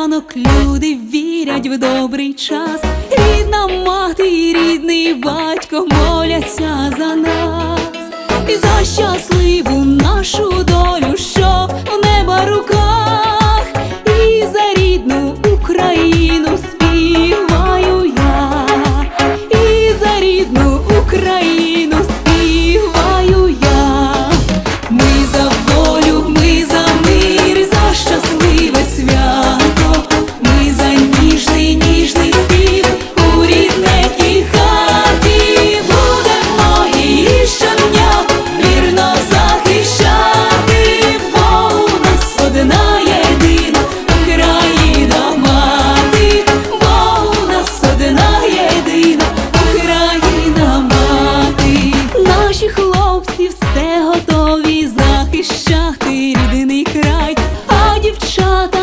ранок люди вірять в добрий час. Рідна мати, і рідний батько моляться за нас. І за щасливу нашу долю, що в неба руках, і за рідну Україну співаю я, і за рідну Україну. і все готові захищати рідний край, а дівчата.